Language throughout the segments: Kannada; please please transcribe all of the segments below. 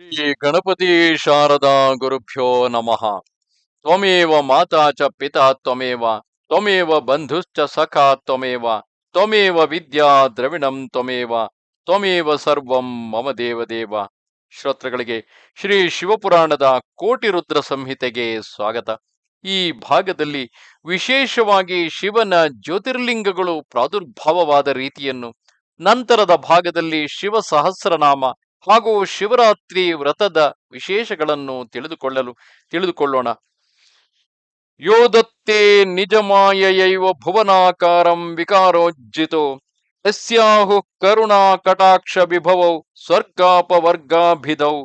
ಶ್ರೀ ಗಣಪತಿ ಶಾರದಾ ಗುರುಭ್ಯೋ ನಮಃ. ತ್ವಮೇವ ಮಾತಾ ಚ ಪಿತಾ ತ್ವಮೇವ ತ್ವಮೇವ ಬಂಧುಶ್ಚ ಸಖಾ ತ್ವಮೇವ ತ್ವಮೇವ ವಿದ್ಯಾ ದ್ರವಿಣಂ ತ್ವಮೇವ ತ್ವಮೇವ ಸರ್ವಂ ಮಮ ದೇವದೇವ. ಶ್ರೋತೃಗಳಿಗೆ ಶ್ರೀ ಶಿವಪುರಾಣದ ಕೋಟಿ ರುದ್ರ ಸಂಹಿತೆಗೆ ಸ್ವಾಗತ. ಈ ಭಾಗದಲ್ಲಿ ವಿಶೇಷವಾಗಿ ಶಿವನ ಜ್ಯೋತಿರ್ಲಿಂಗಗಳು ಪ್ರಾದುರ್ಭಾವವಾದ ರೀತಿಯನ್ನು ನಂತರದ ಭಾಗದಲ್ಲಿ ಶಿವ ಸಹಸ್ರನಾಮ ಹಾಗೂ ಶಿವರಾತ್ರಿ ವ್ರತದ ವಿಶೇಷಗಳನ್ನು ತಿಳಿದುಕೊಳ್ಳಲು, ತಿಳಿದುಕೊಳ್ಳೋಣ. ಯೋದತ್ತೇ ನಿಜಮಾಯಯೈವ ಭುವನಾಕಾರಂ ವಿಕಾರೋಜ್ಜಿತೋ ಯಸ್ಯಾಹು ಕರುಣಾ ಕಟಾಕ್ಷ ವಿಭವೌ ಸ್ವರ್ಗಾಪವರ್ಗಾಭಿಧೌ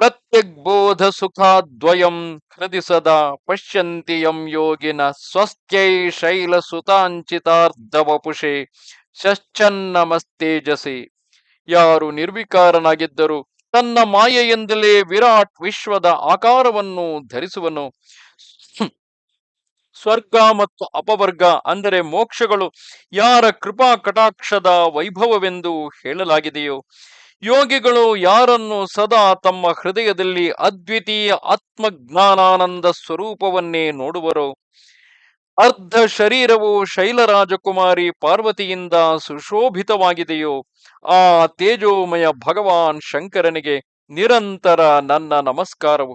ಪ್ರತ್ಯಗ್ಬೋಧ ಸುಖಾದ್ವಯಂ ಹೃದಯ ಸದಾ ಪಶ್ಯಂತಿ ಯಂ ಯೋಗಿನ ಸ್ವಸ್ಥ್ಯೈ ಶೈಲ ಸುತಾಂಚಿತಾರ್ಧವಪುಷೆ ಶಶ್ಚನ್ನಮಸ್ತೇಜಸಿ. ಯಾರು ನಿರ್ವಿಕಾರನಾಗಿದ್ದರು ತನ್ನ ಮಾಯೆಯಿಂದಲೇ ವಿರಾಟ್ ವಿಶ್ವದ ಆಕಾರವನ್ನು ಧರಿಸುವನು. ಸ್ವರ್ಗ ಮತ್ತು ಅಪವರ್ಗ ಅಂದರೆ ಮೋಕ್ಷಗಳು ಯಾರ ಕೃಪಾ ಕಟಾಕ್ಷದ ವೈಭವವೆಂದು ಹೇಳಲಾಗಿದೆಯೋ. ಯೋಗಿಗಳು ಯಾರನ್ನು ಸದಾ ತಮ್ಮ ಹೃದಯದಲ್ಲಿ ಅದ್ವಿತೀಯ ಆತ್ಮಜ್ಞಾನಾನಂದ ಸ್ವರೂಪವನ್ನೇ ನೋಡುವರೋ. ಅರ್ಧ ಶರೀರವು ಶೈಲರಾಜಕುಮಾರಿ ಪಾರ್ವತಿಯಿಂದ ಸುಶೋಭಿತವಾಗಿದೆಯೋ, ಆ ತೇಜೋಮಯ ಭಗವಾನ್ ಶಂಕರನಿಗೆ ನಿರಂತರ ನನ್ನ ನಮಸ್ಕಾರವು.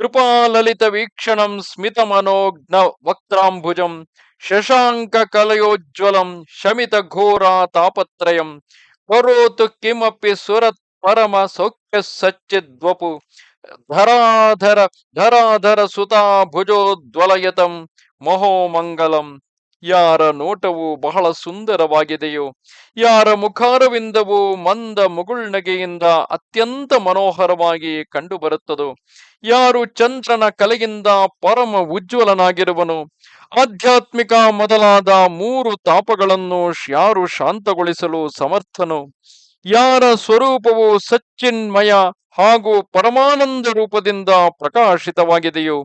ಕೃಪಾಲಲಿತ ವೀಕ್ಷಣಂ ಸ್ಮಿತ ಮನೋಜ್ಞ ವಕ್ತಾಂಭುಜಂ ಶಶಾಂಕ ಕಲಯೋಜ್ವಲಂ, ಶಮಿತ ಘೋರ ತಾಪತ್ರಯಂ ಕರೋತು ಕಿಮಪಿ ಸುರತ್ ಪರಮ ಸೌಖ್ಯ ಸಚ್ಚಿದ್ವಪು, ಧರಾಧರ ಧರಾಧರ ಸುತಾ ಭುಜೋದ್ವಲಯತಂ ಮಹೋಮಂಗಲಂ. ಯಾರ ನೋಟವು ಬಹಳ ಸುಂದರವಾಗಿದೆಯೋ, ಯಾರ ಮುಖಾರವಿಂದವು ಮಂದ ಮುಗುಳ್ನಗೆಯಿಂದ ಅತ್ಯಂತ ಮನೋಹರವಾಗಿ ಕಂಡುಬರುತ್ತದೋ, ಯಾರು ಚಂದ್ರನ ಕಲೆಯಿಂದ ಪರಮ ಉಜ್ವಲನಾಗಿರುವನು, ಆಧ್ಯಾತ್ಮಿಕ ಮೊದಲಾದ ಮೂರು ತಾಪಗಳನ್ನು ಯಾರು ಶಾಂತಗೊಳಿಸಲು ಸಮರ್ಥನು, ಯಾರ ಸ್ವರೂಪವು ಸಚ್ಚಿನ್ಮಯ ಹಾಗೂ ಪರಮಾನಂದ ರೂಪದಿಂದ ಪ್ರಕಾಶಿತವಾಗಿದೆಯೋ?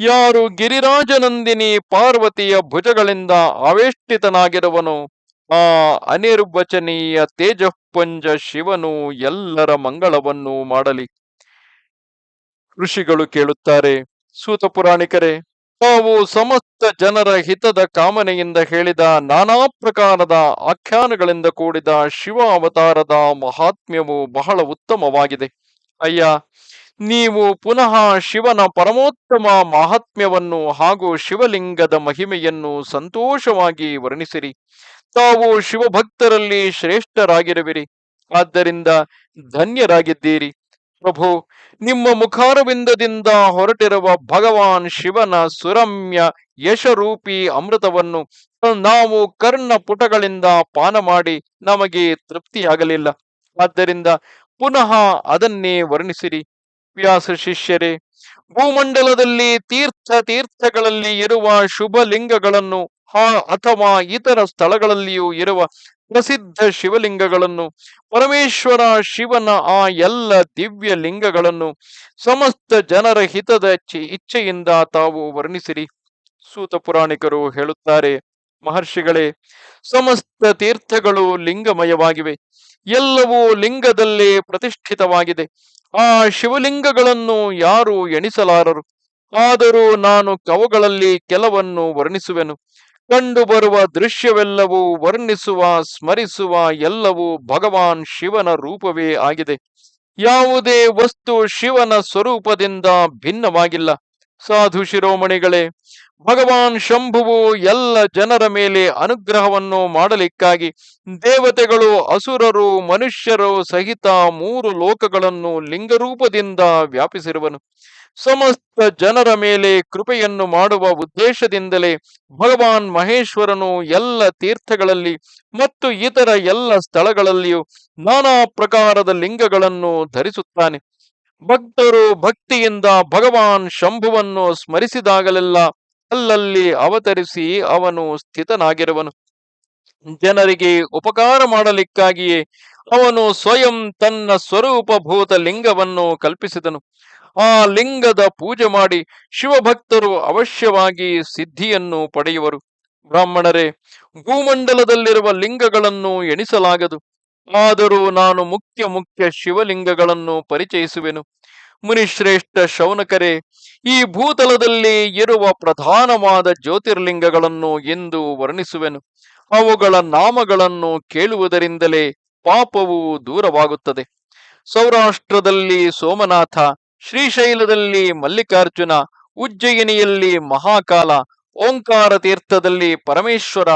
ಯಾರು ಗಿರಿರಾಜನಂದಿನಿ ಪಾರ್ವತಿಯ ಭುಜಗಳಿಂದ ಅವೇಷ್ಟಿತನಾಗಿರುವನು ಆ ಅನಿರ್ವಚನೀಯ ತೇಜಃಪುಂಜ ಶಿವನು ಎಲ್ಲರ ಮಂಗಳವನ್ನು ಮಾಡಲಿ. ಋಷಿಗಳು ಕೇಳುತ್ತಾರೆ, ಸೂತ ಪುರಾಣಿಕರೇ, ತಾವು ಸಮಸ್ತ ಜನರ ಹಿತದ ಕಾಮನೆಯಿಂದ ಹೇಳಿದ ನಾನಾ ಪ್ರಕಾರದ ಆಖ್ಯಾನಗಳಿಂದ ಕೂಡಿದ ಶಿವ ಅವತಾರದ ಮಹಾತ್ಮ್ಯವು ಬಹಳ ಉತ್ತಮವಾಗಿದೆ. ಅಯ್ಯ, ನೀವು ಪುನಃ ಶಿವನ ಪರಮೋತ್ತಮ ಮಹಾತ್ಮ್ಯವನ್ನು ಹಾಗೂ ಶಿವಲಿಂಗದ ಮಹಿಮೆಯನ್ನು ಸಂತೋಷವಾಗಿ ವರ್ಣಿಸಿರಿ. ತಾವು ಶಿವಭಕ್ತರಲ್ಲಿ ಶ್ರೇಷ್ಠರಾಗಿರುವಿರಿ. ಆದ್ದರಿಂದ ಧನ್ಯರಾಗಿದ್ದೀರಿ. ಪ್ರಭು, ನಿಮ್ಮ ಮುಖಾರವಿಂದದಿಂದ ಹೊರಟಿರುವ ಭಗವಾನ್ ಶಿವನ ಸುರಮ್ಯ ಯಶರೂಪಿ ಅಮೃತವನ್ನು ನಾವು ಕರ್ಣ ಪುಟಗಳಿಂದ ಪಾನ ಮಾಡಿ ನಮಗೆ ತೃಪ್ತಿಯಾಗಲಿಲ್ಲ. ಆದ್ದರಿಂದ ಪುನಃ ಅದನ್ನೇ ವರ್ಣಿಸಿರಿ. ವ್ಯಾಸ ಶಿಷ್ಯರೇ, ಭೂಮಂಡಲದಲ್ಲಿ ತೀರ್ಥ ತೀರ್ಥಗಳಲ್ಲಿ ಇರುವ ಶುಭ ಲಿಂಗಗಳನ್ನು ಅಥವಾ ಇತರ ಸ್ಥಳಗಳಲ್ಲಿಯೂ ಇರುವ ಪ್ರಸಿದ್ಧ ಶಿವಲಿಂಗಗಳನ್ನು, ಪರಮೇಶ್ವರ ಶಿವನ ಆ ಎಲ್ಲ ದಿವ್ಯ ಲಿಂಗಗಳನ್ನು ಸಮಸ್ತ ಜನರ ಹಿತದ ಇಚ್ಛೆ- ಇಚ್ಛೆಯಿಂದ ತಾವು ವರ್ಣಿಸಿರಿ. ಸೂತ ಪುರಾಣಿಕರು ಹೇಳುತ್ತಾರೆ, ಮಹರ್ಷಿಗಳೇ, ಸಮಸ್ತ ತೀರ್ಥಗಳು ಲಿಂಗಮಯವಾಗಿವೆ. ಎಲ್ಲವೂ ಲಿಂಗದಲ್ಲೇ ಪ್ರತಿಷ್ಠಿತವಾಗಿದೆ. ಆ ಶಿವಲಿಂಗಗಳನ್ನು ಯಾರು ಎಣಿಸಲಾರರು. ಆದರೂ ನಾನು ಕವಗಳಲ್ಲಿ ಕೆಲವನ್ನು ವರ್ಣಿಸುವೆನು. ಕಂಡುಬರುವ ದೃಶ್ಯವೆಲ್ಲವೂ ವರ್ಣಿಸುವ, ಸ್ಮರಿಸುವ ಎಲ್ಲವೂ ಭಗವಾನ್ ಶಿವನ ರೂಪವೇ ಆಗಿದೆ. ಯಾವುದೇ ವಸ್ತು ಶಿವನ ಸ್ವರೂಪದಿಂದ ಭಿನ್ನವಾಗಿಲ್ಲ. ಸಾಧು ಶಿರೋಮಣಿಗಳೇ ಭಗವಾನ್ ಶಂಭುವು ಎಲ್ಲ ಜನರ ಮೇಲೆ ಅನುಗ್ರಹವನ್ನು ಮಾಡಲಿಕ್ಕಾಗಿ ದೇವತೆಗಳು, ಅಸುರರು, ಮನುಷ್ಯರು ಸಹಿತ ಮೂರು ಲೋಕಗಳನ್ನು ಲಿಂಗರೂಪದಿಂದ ವ್ಯಾಪಿಸಿರುವನು. ಸಮಸ್ತ ಜನರ ಮೇಲೆ ಕೃಪೆಯನ್ನು ಮಾಡುವ ಉದ್ದೇಶದಿಂದಲೇ ಭಗವಾನ್ ಮಹೇಶ್ವರನು ಎಲ್ಲ ತೀರ್ಥಗಳಲ್ಲಿ ಮತ್ತು ಇತರ ಎಲ್ಲ ಸ್ಥಳಗಳಲ್ಲಿಯೂ ನಾನಾ ಪ್ರಕಾರದ ಲಿಂಗಗಳನ್ನು ಧರಿಸುತ್ತಾನೆ. ಭಕ್ತರು ಭಕ್ತಿಯಿಂದ ಭಗವಾನ್ ಶಂಭುವನ್ನು ಸ್ಮರಿಸಿದಾಗಲೆಲ್ಲ ಅಲ್ಲಲ್ಲಿ ಅವತರಿಸಿ ಅವನು ಸ್ಥಿತನಾಗಿರುವನು. ಜನರಿಗೆ ಉಪಕಾರ ಮಾಡಲಿಕ್ಕಾಗಿಯೇ ಅವನು ಸ್ವಯಂ ತನ್ನ ಸ್ವರೂಪಭೂತ ಲಿಂಗವನ್ನು ಕಲ್ಪಿಸಿದನು. ಆ ಲಿಂಗದ ಪೂಜೆ ಮಾಡಿ ಶಿವಭಕ್ತರು ಅವಶ್ಯವಾಗಿ ಸಿದ್ಧಿಯನ್ನು ಪಡೆಯುವರು. ಬ್ರಾಹ್ಮಣರೇ, ಭೂಮಂಡಲದಲ್ಲಿರುವ ಲಿಂಗಗಳನ್ನು ಎಣಿಸಲಾಗದು. ಆದರೂ ನಾನು ಮುಖ್ಯ ಮುಖ್ಯ ಶಿವಲಿಂಗಗಳನ್ನು ಪರಿಚಯಿಸುವೆನು. ಮುನಿಶ್ರೇಷ್ಠ ಶೌನಕರೇ, ಈ ಭೂತಲದಲ್ಲಿ ಇರುವ ಪ್ರಧಾನವಾದ ಜ್ಯೋತಿರ್ಲಿಂಗಗಳನ್ನು ಎಂದು ವರ್ಣಿಸುವೆನು. ಅವುಗಳ ನಾಮಗಳನ್ನು ಕೇಳುವುದರಿಂದಲೇ ಪಾಪವು ದೂರವಾಗುತ್ತದೆ. ಸೌರಾಷ್ಟ್ರದಲ್ಲಿ ಸೋಮನಾಥ, ಶ್ರೀಶೈಲದಲ್ಲಿ ಮಲ್ಲಿಕಾರ್ಜುನ, ಉಜ್ಜಯಿನಿಯಲ್ಲಿ ಮಹಾಕಾಲ ಓಂಕಾರ ತೀರ್ಥದಲ್ಲಿ ಪರಮೇಶ್ವರ,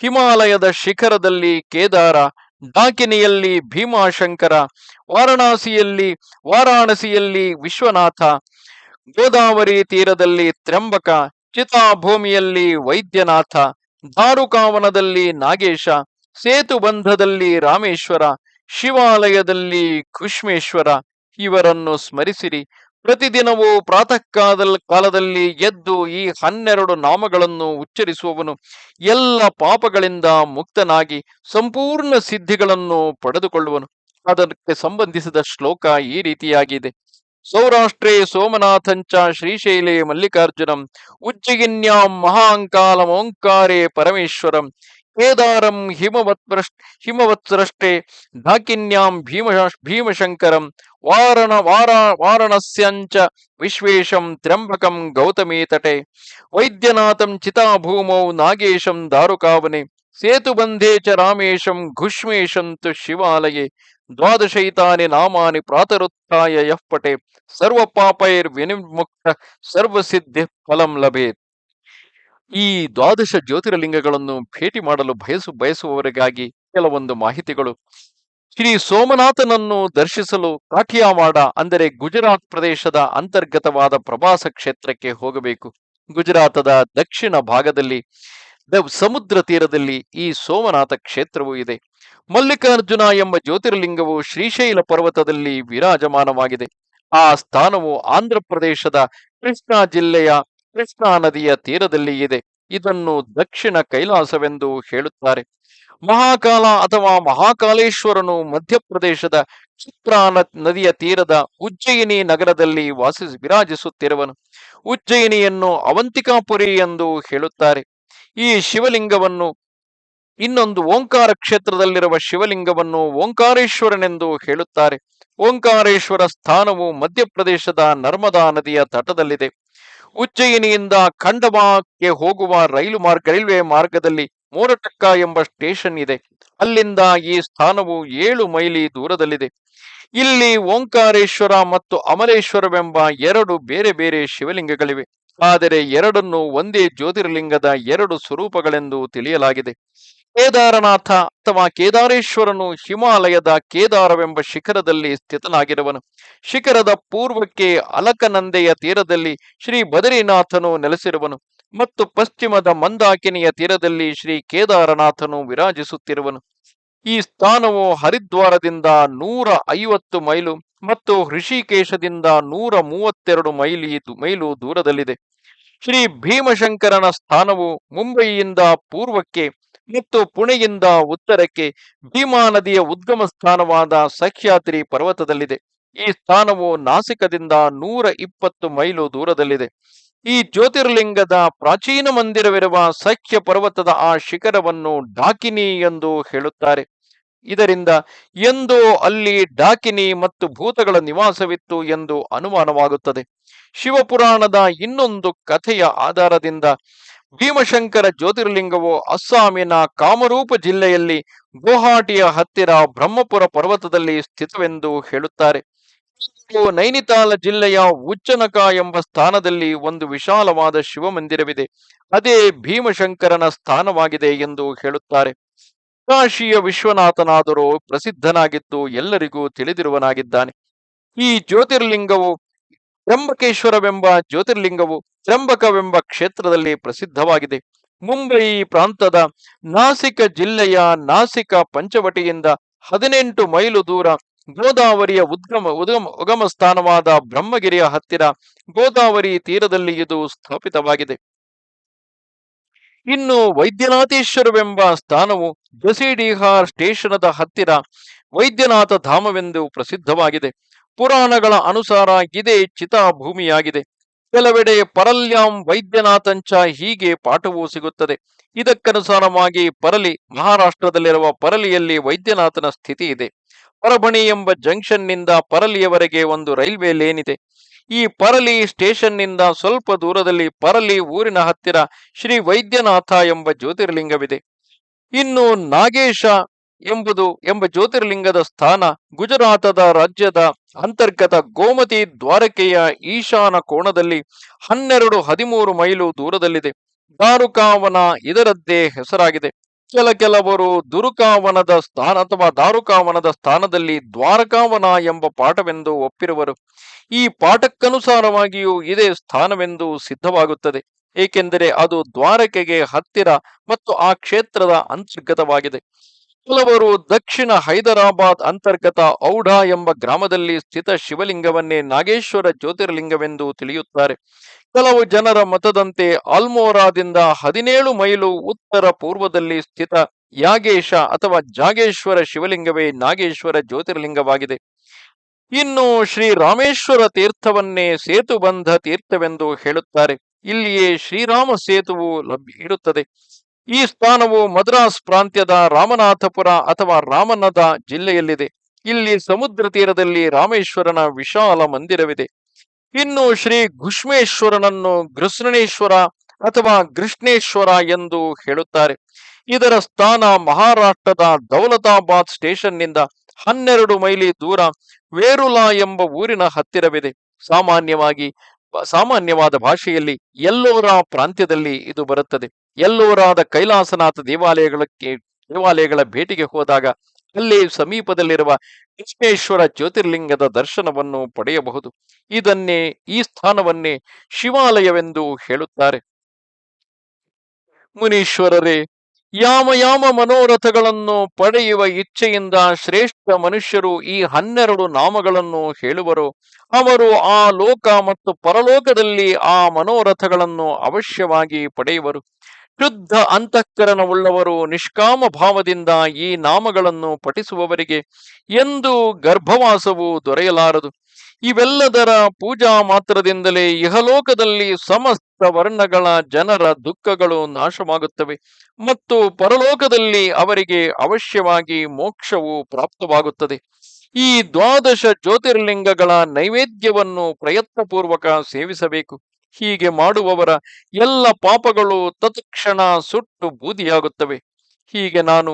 ಹಿಮಾಲಯದ ಶಿಖರದಲ್ಲಿ ಕೇದಾರ ಡಾಕಿನಿಯಲ್ಲಿ ಭೀಮಾಶಂಕರ, ವಾರಣಾಸಿಯಲ್ಲಿ ವಾರಾಣಸಿಯಲ್ಲಿ ವಿಶ್ವನಾಥ, ಗೋದಾವರಿ ತೀರದಲ್ಲಿ ತ್ರ್ಯಂಬಕ, ಚಿತಾಭೂಮಿಯಲ್ಲಿ ವೈದ್ಯನಾಥ, ದಾರುಕಾವನದಲ್ಲಿ ನಾಗೇಶ, ಸೇತುಬಂಧದಲ್ಲಿ ರಾಮೇಶ್ವರ, ಶಿವಾಲಯದಲ್ಲಿ ಕುಷ್ಮೇಶ್ವರ ಇವರನ್ನು ಸ್ಮರಿಸಿರಿ. ಪ್ರತಿದಿನವೂ ಪ್ರಾತಃ ಕಾಲದಲ್ಲಿ ಎದ್ದು ಈ ಹನ್ನೆರಡು ನಾಮಗಳನ್ನು ಉಚ್ಚರಿಸುವವನು ಎಲ್ಲ ಪಾಪಗಳಿಂದ ಮುಕ್ತನಾಗಿ ಸಂಪೂರ್ಣ ಸಿದ್ಧಿಗಳನ್ನು ಪಡೆದುಕೊಳ್ಳುವನು. ಅದಕ್ಕೆ ಸಂಬಂಧಿಸಿದ ಶ್ಲೋಕ ಈ ರೀತಿಯಾಗಿದೆ. ಸೌರಾಷ್ಟ್ರೇ ಸೋಮನಾಥಂಚ ಶ್ರೀಶೈಲೇ ಮಲ್ಲಿಕಾರ್ಜುನಂ ಉಜ್ಜಯಿನ್ಯಾಂ ಮಹಾಂಕಾಲಮೋಂಕಾರೇ ಪರಮೇಶ್ವರಂ ಕೇದಾರಂ ಹಿಮವತ್ ಹಿಮವತ್ಸೃಷ್ಟೇ ಢಾಕಿನ್ಯಾಂ ಭೀಮ ಭೀಮಶಂಕರಂ ವಾರಣ ವಾರ ವಾರಣಸ್ಯಂಚ ವಿಶ್ವೇಶಂ ತ್ರ್ಯಂಬಕಂ ಗೌತಮೀ ತಟೆ ವೈದ್ಯನಾಥಂ ಚಿತಾಭೂಮೌ ನಾಗೇಶಂ ದಾರುಕಾವನೆ. ಸೇತುಬಂಧೇ ಚ ರಾಮೇಶಂ ಘುಷ್ಮೇಶಂತು ಶಿವಾಲಯೇ. ದ್ವಾದಶೈತಾನಿ ನಾಮಾನಿ ಪ್ರಾತರುತ್ಥಾಯ ಯಃ ಪಟೆ. ಸರ್ವ ಪಾಪೈರ್ ವಿನಿಮುಕ್ತ ಸರ್ವಸಿದ್ಧಿ ಫಲಂ ಲಭೇತ್. ಈ ದ್ವಾದಶ ಜ್ಯೋತಿರ್ಲಿಂಗಗಳನ್ನು ಭೇಟಿ ಮಾಡಲು ಬಯಸು ಬಯಸುವವರಿಗಾಗಿ ಕೆಲವೊಂದು ಮಾಹಿತಿಗಳು. ಶ್ರೀ ಸೋಮನಾಥನನ್ನು ದರ್ಶಿಸಲು ಕಾಠಿಯಾವಾಡ ಅಂದರೆ ಗುಜರಾತ್ ಪ್ರದೇಶದ ಅಂತರ್ಗತವಾದ ಪ್ರವಾಸ ಕ್ಷೇತ್ರಕ್ಕೆ ಹೋಗಬೇಕು. ಗುಜರಾತದ ದಕ್ಷಿಣ ಭಾಗದಲ್ಲಿ ಸಮುದ್ರ ತೀರದಲ್ಲಿ ಈ ಸೋಮನಾಥ ಕ್ಷೇತ್ರವೂ ಇದೆ. ಮಲ್ಲಿಕಾರ್ಜುನ ಎಂಬ ಜ್ಯೋತಿರ್ಲಿಂಗವು ಶ್ರೀಶೈಲ ಪರ್ವತದಲ್ಲಿ ವಿರಾಜಮಾನವಾಗಿದೆ. ಆ ಸ್ಥಾನವು ಆಂಧ್ರ ಪ್ರದೇಶದ ಕೃಷ್ಣಾ ಜಿಲ್ಲೆಯ ಕೃಷ್ಣಾ ನದಿಯ ತೀರದಲ್ಲಿ ಇದೆ. ಇದನ್ನು ದಕ್ಷಿಣ ಕೈಲಾಸವೆಂದು ಹೇಳುತ್ತಾರೆ. ಮಹಾಕಾಲ ಅಥವಾ ಮಹಾಕಾಲೇಶ್ವರನು ಮಧ್ಯಪ್ರದೇಶದ ಚಿತ್ರಾ ನದಿಯ ತೀರದ ಉಜ್ಜಯಿನಿ ನಗರದಲ್ಲಿ ವಾಸಿಸಿ ವಿರಾಜಿಸುತ್ತಿರುವನು. ಉಜ್ಜಯಿನಿಯನ್ನು ಅವಂತಿಕಾಪುರಿ ಎಂದು ಹೇಳುತ್ತಾರೆ. ಈ ಶಿವಲಿಂಗವನ್ನು, ಇನ್ನೊಂದು ಓಂಕಾರ ಕ್ಷೇತ್ರದಲ್ಲಿರುವ ಶಿವಲಿಂಗವನ್ನು ಓಂಕಾರೇಶ್ವರನೆಂದು ಹೇಳುತ್ತಾರೆ. ಓಂಕಾರೇಶ್ವರ ಸ್ಥಾನವು ಮಧ್ಯಪ್ರದೇಶದ ನರ್ಮದಾ ನದಿಯ ತಟದಲ್ಲಿದೆ. ಉಜ್ಜಯಿನಿಯಿಂದ ಖಂಡವಾಕ್ಕೆ ಹೋಗುವ ರೈಲು ಮಾರ್ಗ, ರೈಲ್ವೆ ಮಾರ್ಗದಲ್ಲಿ ಮೋರಟಕ್ಕ ಎಂಬ ಸ್ಟೇಷನ್ ಇದೆ. ಅಲ್ಲಿಂದ ಈ ಸ್ಥಾನವು ಏಳು ಮೈಲಿ ದೂರದಲ್ಲಿದೆ. ಇಲ್ಲಿ ಓಂಕಾರೇಶ್ವರ ಮತ್ತು ಅಮರೇಶ್ವರವೆಂಬ ಎರಡು ಬೇರೆ ಬೇರೆ ಶಿವಲಿಂಗಗಳಿವೆ. ಆದರೆ ಎರಡನ್ನು ಒಂದೇ ಜ್ಯೋತಿರ್ಲಿಂಗದ ಎರಡು ಸ್ವರೂಪಗಳೆಂದು ತಿಳಿಯಲಾಗಿದೆ. ಕೇದಾರನಾಥ ಅಥವಾ ಕೇದಾರೇಶ್ವರನು ಹಿಮಾಲಯದ ಕೇದಾರವೆಂಬ ಶಿಖರದಲ್ಲಿ ಸ್ಥಿತನಾಗಿರುವನು. ಶಿಖರದ ಪೂರ್ವಕ್ಕೆ ಅಲಕನಂದೆಯ ತೀರದಲ್ಲಿ ಶ್ರೀ ಬದರಿನಾಥನು ನೆಲೆಸಿರುವನು. ಮತ್ತು ಪಶ್ಚಿಮದ ಮಂದಾಕಿನಿಯ ತೀರದಲ್ಲಿ ಶ್ರೀ ಕೇದಾರನಾಥನು ವಿರಾಜಿಸುತ್ತಿರುವನು. ಈ ಸ್ಥಾನವು ಹರಿದ್ವಾರದಿಂದ ನೂರ ಐವತ್ತು ಮೈಲು ಮತ್ತು ಋಷಿಕೇಶದಿಂದ ನೂರ ಮೂವತ್ತೆರಡು ಮೈಲಿ ಮೈಲು ದೂರದಲ್ಲಿದೆ. ಶ್ರೀ ಭೀಮಶಂಕರನ ಸ್ಥಾನವು ಮುಂಬಯಿಯಿಂದ ಪೂರ್ವಕ್ಕೆ ಮತ್ತು ಪುಣೆಯಿಂದ ಉತ್ತರಕ್ಕೆ ಭೀಮಾ ನದಿಯ ಉದ್ಗಮ ಸ್ಥಾನವಾದ ಸಖ್ಯಾದ್ರಿ ಪರ್ವತದಲ್ಲಿದೆ. ಈ ಸ್ಥಾನವು ನಾಸಿಕದಿಂದ ನೂರ ಇಪ್ಪತ್ತು ಮೈಲು ದೂರದಲ್ಲಿದೆ. ಈ ಜ್ಯೋತಿರ್ಲಿಂಗದ ಪ್ರಾಚೀನ ಮಂದಿರವಿರುವ ಸಖ್ಯ ಪರ್ವತದ ಆ ಶಿಖರವನ್ನು ಡಾಕಿನಿ ಎಂದು ಹೇಳುತ್ತಾರೆ. ಇದರಿಂದ ಎಂದೋ ಅಲ್ಲಿ ಡಾಕಿನಿ ಮತ್ತು ಭೂತಗಳ ನಿವಾಸವಿತ್ತು ಎಂದು ಅನುಮಾನವಾಗುತ್ತದೆ. ಶಿವಪುರಾಣದ ಇನ್ನೊಂದು ಕಥೆಯ ಆಧಾರದಿಂದ ಭೀಮಶಂಕರ ಜ್ಯೋತಿರ್ಲಿಂಗವು ಅಸ್ಸಾಮಿನ ಕಾಮರೂಪ ಜಿಲ್ಲೆಯಲ್ಲಿ ಗುವಾಹಟಿಯ ಹತ್ತಿರ ಬ್ರಹ್ಮಪುರ ಪರ್ವತದಲ್ಲಿ ಸ್ಥಿತವೆಂದು ಹೇಳುತ್ತಾರೆ. ನೈನಿತಾಲ ಜಿಲ್ಲೆಯ ಉಚ್ಚನಕ ಎಂಬ ಸ್ಥಾನದಲ್ಲಿ ಒಂದು ವಿಶಾಲವಾದ ಶಿವಮಂದಿರವಿದೆ. ಅದೇ ಭೀಮಶಂಕರನ ಸ್ಥಾನವಾಗಿದೆ ಎಂದು ಹೇಳುತ್ತಾರೆ. ಕಾಶಿಯ ವಿಶ್ವನಾಥನಾದರೂ ಪ್ರಸಿದ್ಧನಾಗಿದ್ದು ಎಲ್ಲರಿಗೂ ತಿಳಿದಿರುವನಾಗಿದ್ದಾನೆ. ಈ ಜ್ಯೋತಿರ್ಲಿಂಗವು ತ್ರಂಬಕೇಶ್ವರವೆಂಬ ಜ್ಯೋತಿರ್ಲಿಂಗವು ತ್ರಂಬಕವೆಂಬ ಕ್ಷೇತ್ರದಲ್ಲಿ ಪ್ರಸಿದ್ಧವಾಗಿದೆ. ಮುಂಬೈ ಪ್ರಾಂತದ ನಾಸಿಕ ಜಿಲ್ಲೆಯ ನಾಸಿಕ ಪಂಚವಟಿಯಿಂದ ಹದಿನೆಂಟು ಮೈಲು ದೂರ ಗೋದಾವರಿಯ ಉದ್ಗಮ ಉದ್ಗಮ ಉಗಮ ಸ್ಥಾನವಾದ ಬ್ರಹ್ಮಗಿರಿಯ ಹತ್ತಿರ ಗೋದಾವರಿ ತೀರದಲ್ಲಿ ಇದು ಸ್ಥಾಪಿತವಾಗಿದೆ. ಇನ್ನು ವೈದ್ಯನಾಥೇಶ್ವರವೆಂಬ ಸ್ಥಾನವು ಜಸಿಡಿಹಾರ್ ಸ್ಟೇಷನದ ಹತ್ತಿರ ವೈದ್ಯನಾಥ ಧಾಮವೆಂದು ಪ್ರಸಿದ್ಧವಾಗಿದೆ. ಪುರಾಣಗಳ ಅನುಸಾರ ಇದೇ ಚಿತಾ ಭೂಮಿಯಾಗಿದೆ ಕೆಲವೆಡೆ ಪರಲ್ಯಾಂ ವೈದ್ಯನಾಥಂಚ ಹೀಗೆ ಪಾಠವೂ ಸಿಗುತ್ತದೆ. ಇದಕ್ಕನುಸಾರವಾಗಿ ಪರಲಿ ಮಹಾರಾಷ್ಟ್ರದಲ್ಲಿರುವ ಪರಲಿಯಲ್ಲಿ ವೈದ್ಯನಾಥನ ಸ್ಥಿತಿ ಇದೆ. ಪರಭಣಿ ಎಂಬ ಜಂಕ್ಷನ್ನಿಂದ ಪರಲಿಯವರೆಗೆ ಒಂದು ರೈಲ್ವೆ ಲೇನ್ ಇದೆ ಈ ಪರಲಿ ಸ್ಟೇಷನ್ನಿಂದ ಸ್ವಲ್ಪ ದೂರದಲ್ಲಿ ಪರಲಿ ಊರಿನ ಹತ್ತಿರ ಶ್ರೀ ವೈದ್ಯನಾಥ ಎಂಬ ಜ್ಯೋತಿರ್ಲಿಂಗವಿದೆ. ಇನ್ನು ನಾಗೇಶ ಎಂಬುದು ಎಂಬ ಜ್ಯೋತಿರ್ಲಿಂಗದ ಸ್ಥಾನ ಗುಜರಾತದ ರಾಜ್ಯದ ಅಂತರ್ಗತ ಗೋಮತಿ ದ್ವಾರಕೆಯ ಈಶಾನ ಕೋಣದಲ್ಲಿ ಹನ್ನೆರಡು ಹದಿಮೂರು ಮೈಲು ದೂರದಲ್ಲಿದೆ. ದಾರುಕಾವನ ಇದರದ್ದೇ ಹೆಸರಾಗಿದೆ. ಕೆಲ ಕೆಲವರು ದುರುಕಾವನದ ಸ್ಥಾನ ಅಥವಾ ದಾರುಕಾವನದ ಸ್ಥಾನದಲ್ಲಿ ದ್ವಾರಕಾವನ ಎಂಬ ಪಾಠವೆಂದು ಒಪ್ಪಿರುವರು. ಈ ಪಾಠಕ್ಕನುಸಾರವಾಗಿಯೂ ಇದೇ ಸ್ಥಾನವೆಂದು ಸಿದ್ಧವಾಗುತ್ತದೆ. ಏಕೆಂದರೆ ಅದು ದ್ವಾರಕೆಗೆ ಹತ್ತಿರ ಮತ್ತು ಆ ಕ್ಷೇತ್ರದ ಅಂತರ್ಗತವಾಗಿದೆ. ಕೆಲವರು ದಕ್ಷಿಣ ಹೈದರಾಬಾದ್ ಅಂತರ್ಗತ ಔಢ ಎಂಬ ಗ್ರಾಮದಲ್ಲಿ ಸ್ಥಿತ ಶಿವಲಿಂಗವನ್ನೇ ನಾಗೇಶ್ವರ ಜ್ಯೋತಿರ್ಲಿಂಗವೆಂದು ತಿಳಿಯುತ್ತಾರೆ. ಕೆಲವು ಜನರ ಮತದಂತೆ ಆಲ್ಮೋರಾದಿಂದ ಹದಿನೇಳು ಮೈಲು ಉತ್ತರ ಪೂರ್ವದಲ್ಲಿ ಸ್ಥಿತ ಯಾಗೇಶ ಅಥವಾ ಜಾಗೇಶ್ವರ ಶಿವಲಿಂಗವೇ ನಾಗೇಶ್ವರ ಜ್ಯೋತಿರ್ಲಿಂಗವಾಗಿದೆ. ಇನ್ನು ಶ್ರೀ ರಾಮೇಶ್ವರ ತೀರ್ಥವನ್ನೇ ಸೇತುಬಂಧ ತೀರ್ಥವೆಂದು ಹೇಳುತ್ತಾರೆ. ಇಲ್ಲಿಯೇ ಶ್ರೀರಾಮ ಸೇತುವು ಲಭ್ಯ ಇರುತ್ತದೆ. ಈ ಸ್ಥಾನವು ಮದ್ರಾಸ್ ಪ್ರಾಂತ್ಯದ ರಾಮನಾಥಪುರ ಅಥವಾ ರಾಮನದ ಜಿಲ್ಲೆಯಲ್ಲಿದೆ. ಇಲ್ಲಿ ಸಮುದ್ರ ತೀರದಲ್ಲಿ ರಾಮೇಶ್ವರನ ವಿಶಾಲ ಮಂದಿರವಿದೆ. ಇನ್ನು ಶ್ರೀ ಘುಷ್ಮೇಶ್ವರನನ್ನು ಗೃಷ್ಣೇಶ್ವರ ಅಥವಾ ಕೃಷ್ಣೇಶ್ವರ ಎಂದು ಹೇಳುತ್ತಾರೆ. ಇದರ ಸ್ಥಾನ ಮಹಾರಾಷ್ಟ್ರದ ದೌಲತಾಬಾದ್ ಸ್ಟೇಷನ್ನಿಂದ ಹನ್ನೆರಡು ಮೈಲಿ ದೂರ ವೇರುಲಾ ಎಂಬ ಊರಿನ ಹತ್ತಿರವಿದೆ. ಸಾಮಾನ್ಯವಾಗಿ, ಸಾಮಾನ್ಯವಾದ ಭಾಷೆಯಲ್ಲಿ ಎಲ್ಲೋರ ಪ್ರಾಂತ್ಯದಲ್ಲಿ ಇದು ಬರುತ್ತದೆ. ಎಲ್ಲೋರಾದ ಕೈಲಾಸನಾಥ ದೇವಾಲಯಗಳಕ್ಕೆ ದೇವಾಲಯಗಳ ಭೇಟಿಗೆ ಹೋದಾಗ ಅಲ್ಲಿ ಸಮೀಪದಲ್ಲಿರುವ ಕೃಷ್ಣೇಶ್ವರ ಜ್ಯೋತಿರ್ಲಿಂಗದ ದರ್ಶನವನ್ನು ಪಡೆಯಬಹುದು. ಇದನ್ನೇ ಈ ಸ್ಥಾನವನ್ನೇ ಶಿವಾಲಯವೆಂದು ಹೇಳುತ್ತಾರೆ. ಮುನೀಶ್ವರರೇ ಯಾವ ಯಾವ ಮನೋರಥಗಳನ್ನು ಪಡೆಯುವ ಇಚ್ಛೆಯಿಂದ ಶ್ರೇಷ್ಠ ಮನುಷ್ಯರು ಈ ಹನ್ನೆರಡು ನಾಮಗಳನ್ನು ಹೇಳುವರು. ಅವರು ಆ ಲೋಕ ಮತ್ತು ಪರಲೋಕದಲ್ಲಿ ಆ ಮನೋರಥಗಳನ್ನು ಅವಶ್ಯವಾಗಿ ಪಡೆಯುವರು. ಶುದ್ಧ ಅಂತಃಕರಣವುಳ್ಳವರು ನಿಷ್ಕಾಮ ಭಾವದಿಂದ ಈ ನಾಮಗಳನ್ನು ಪಠಿಸುವವರಿಗೆ ಎಂದು ಗರ್ಭವಾಸವು ದೊರೆಯಲಾರದು. ಇವೆಲ್ಲದರ ಪೂಜಾ ಮಾತ್ರದಿಂದಲೇ ಇಹಲೋಕದಲ್ಲಿ ಸಮಸ್ತ ವರ್ಣಗಳ ಜನರ ದುಃಖಗಳು ನಾಶವಾಗುತ್ತವೆ ಮತ್ತು ಪರಲೋಕದಲ್ಲಿ ಅವರಿಗೆ ಅವಶ್ಯವಾಗಿ ಮೋಕ್ಷವು ಪ್ರಾಪ್ತವಾಗುತ್ತದೆ. ಈ ದ್ವಾದಶ ಜ್ಯೋತಿರ್ಲಿಂಗಗಳ ನೈವೇದ್ಯವನ್ನು ಪ್ರಯತ್ನಪೂರ್ವಕ ಸೇವಿಸಬೇಕು. ಹೀಗೆ ಮಾಡುವವರ ಎಲ್ಲ ಪಾಪಗಳು ತತ್ಕ್ಷಣ ಸುಟ್ಟು ಬೂದಿಯಾಗುತ್ತವೆ. ಹೀಗೆ ನಾನು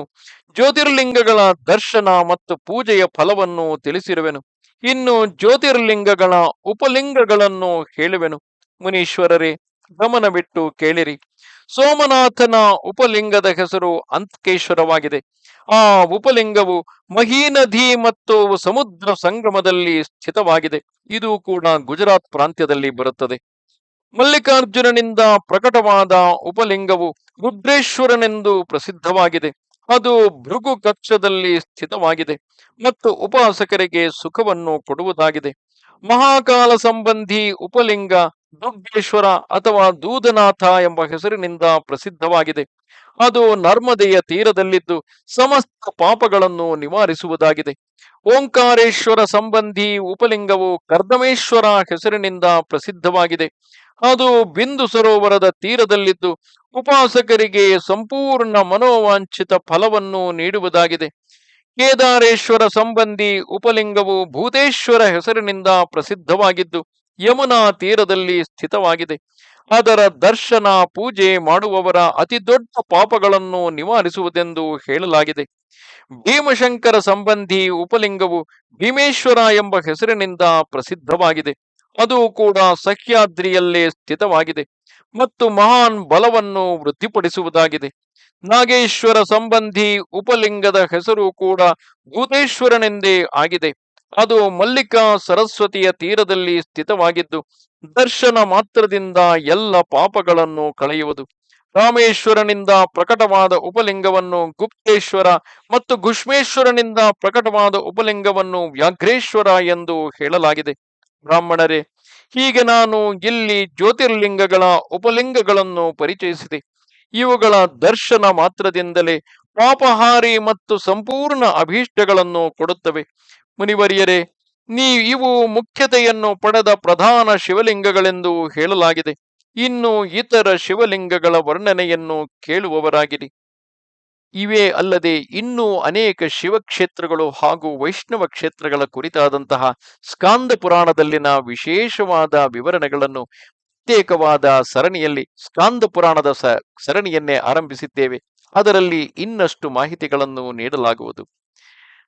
ಜ್ಯೋತಿರ್ಲಿಂಗಗಳ ದರ್ಶನ ಮತ್ತು ಪೂಜೆಯ ಫಲವನ್ನು ತಿಳಿಸಿರುವೆನು. ಇನ್ನು ಜ್ಯೋತಿರ್ಲಿಂಗಗಳ ಉಪಲಿಂಗಗಳನ್ನು ಹೇಳುವೆನು. ಮುನೀಶ್ವರರೇ, ಗಮನವಿಟ್ಟು ಕೇಳಿರಿ. ಸೋಮನಾಥನ ಉಪಲಿಂಗದ ಹೆಸರು ಅಂತಕೇಶ್ವರವಾಗಿದೆ ಆ ಉಪಲಿಂಗವು ಮಹೀನದಿ ಮತ್ತು ಸಮುದ್ರ ಸಂಗಮದಲ್ಲಿ ಸ್ಥಿತವಾಗಿದೆ. ಇದು ಕೂಡ ಗುಜರಾತ್ ಪ್ರಾಂತ್ಯದಲ್ಲಿ ಬರುತ್ತದೆ. ಮಲ್ಲಿಕಾರ್ಜುನನಿಂದ ಪ್ರಕಟವಾದ ಉಪಲಿಂಗವು ರುದ್ರೇಶ್ವರನೆಂದು ಪ್ರಸಿದ್ಧವಾಗಿದೆ. ಅದು ಭೃಗು ಕಕ್ಷದಲ್ಲಿ ಸ್ಥಿತವಾಗಿದೆ ಮತ್ತು ಉಪಾಸಕರಿಗೆ ಸುಖವನ್ನು ಕೊಡುವುದಾಗಿದೆ. ಮಹಾಕಾಲ ಸಂಬಂಧಿ ಉಪಲಿಂಗ ದುಗ್ಗೇಶ್ವರ ಅಥವಾ ದೂದನಾಥ ಎಂಬ ಹೆಸರಿನಿಂದ ಪ್ರಸಿದ್ಧವಾಗಿದೆ. ಅದು ನರ್ಮದೆಯ ತೀರದಲ್ಲಿದ್ದು ಸಮಸ್ತ ಪಾಪಗಳನ್ನು ನಿವಾರಿಸುವುದಾಗಿದೆ. ಓಂಕಾರೇಶ್ವರ ಸಂಬಂಧಿ ಉಪಲಿಂಗವು ಕರ್ದಮೇಶ್ವರ ಹೆಸರಿನಿಂದ ಪ್ರಸಿದ್ಧವಾಗಿದೆ. ಅದು ಬಿಂದು ಸರೋವರದ ತೀರದಲ್ಲಿದ್ದು ಉಪಾಸಕರಿಗೆ ಸಂಪೂರ್ಣ ಮನೋವಾಂಛಿತ ಫಲವನ್ನು ನೀಡುವುದಾಗಿದೆ. ಕೇದಾರೇಶ್ವರ ಸಂಬಂಧಿ ಉಪಲಿಂಗವು ಭೂತೇಶ್ವರ ಹೆಸರಿನಿಂದ ಪ್ರಸಿದ್ಧವಾಗಿದ್ದು ಯಮುನಾ ತೀರದಲ್ಲಿ ಸ್ಥಿತವಾಗಿದೆ. ಅದರ ದರ್ಶನ, ಪೂಜೆ ಮಾಡುವವರ ಅತಿ ದೊಡ್ಡ ಪಾಪಗಳನ್ನು ನಿವಾರಿಸುವುದೆಂದು ಹೇಳಲಾಗಿದೆ. ಭೀಮಶಂಕರ ಸಂಬಂಧಿ ಉಪಲಿಂಗವು ಭೀಮೇಶ್ವರ ಎಂಬ ಹೆಸರಿನಿಂದ ಪ್ರಸಿದ್ಧವಾಗಿದೆ. ಅದು ಕೂಡ ಸಹ್ಯಾದ್ರಿಯಲ್ಲೇ ಸ್ಥಿತವಾಗಿದೆ ಮತ್ತು ಮಹಾನ್ ಬಲವನ್ನು ವೃದ್ಧಿಪಡಿಸುವುದಾಗಿದೆ. ನಾಗೇಶ್ವರ ಸಂಬಂಧಿ ಉಪಲಿಂಗದ ಹೆಸರು ಕೂಡ ಭೂತೇಶ್ವರನೆಂದೇ ಆಗಿದೆ. ಅದು ಮಲ್ಲಿಕಾ ಸರಸ್ವತಿಯ ತೀರದಲ್ಲಿ ಸ್ಥಿತವಾಗಿದ್ದು, ದರ್ಶನ ಮಾತ್ರದಿಂದ ಎಲ್ಲ ಪಾಪಗಳನ್ನು ಕಳೆಯುವುದು. ರಾಮೇಶ್ವರನಿಂದ ಪ್ರಕಟವಾದ ಉಪಲಿಂಗವನ್ನು ಗುಪ್ತೇಶ್ವರ ಮತ್ತು ಗುಷ್ಮೇಶ್ವರನಿಂದ ಪ್ರಕಟವಾದ ಉಪಲಿಂಗವನ್ನು ವ್ಯಾಘ್ರೇಶ್ವರ ಎಂದು ಹೇಳಲಾಗಿದೆ. ಬ್ರಾಹ್ಮಣರೇ, ಹೀಗೆ ನಾನು ಇಲ್ಲಿ ಜ್ಯೋತಿರ್ಲಿಂಗಗಳ ಉಪಲಿಂಗಗಳನ್ನು ಪರಿಚಯಿಸಿದೆ. ಇವುಗಳ ದರ್ಶನ ಮಾತ್ರದಿಂದಲೇ ಪಾಪಹಾರಿ ಮತ್ತು ಸಂಪೂರ್ಣ ಅಭೀಷ್ಟಗಳನ್ನು ಕೊಡುತ್ತವೆ. ಮುನಿವರಿಯರೇ ನೀ ಇವು ಮುಖ್ಯತೆಯನ್ನು ಪಡೆದ ಪ್ರಧಾನ ಶಿವಲಿಂಗಗಳೆಂದು ಹೇಳಲಾಗಿದೆ. ಇನ್ನು ಇತರ ಶಿವಲಿಂಗಗಳ ವರ್ಣನೆಯನ್ನು ಕೇಳುವವರಾಗಿರಿ. ಇವೇ ಅಲ್ಲದೆ ಇನ್ನೂ ಅನೇಕ ಶಿವಕ್ಷೇತ್ರಗಳು ಹಾಗೂ ವೈಷ್ಣವ ಕ್ಷೇತ್ರಗಳ ಕುರಿತಾದಂತಹ ಸ್ಕಾಂದ ಪುರಾಣದಲ್ಲಿನ ವಿಶೇಷವಾದ ವಿವರಣೆಗಳನ್ನು ಪ್ರತ್ಯೇಕವಾದ ಸರಣಿಯಲ್ಲಿ, ಸ್ಕಾಂದ ಪುರಾಣದ ಸರಣಿಯನ್ನೇ ಆರಂಭಿಸಿದ್ದೇವೆ. ಅದರಲ್ಲಿ ಇನ್ನಷ್ಟು ಮಾಹಿತಿಗಳನ್ನು ನೀಡಲಾಗುವುದು.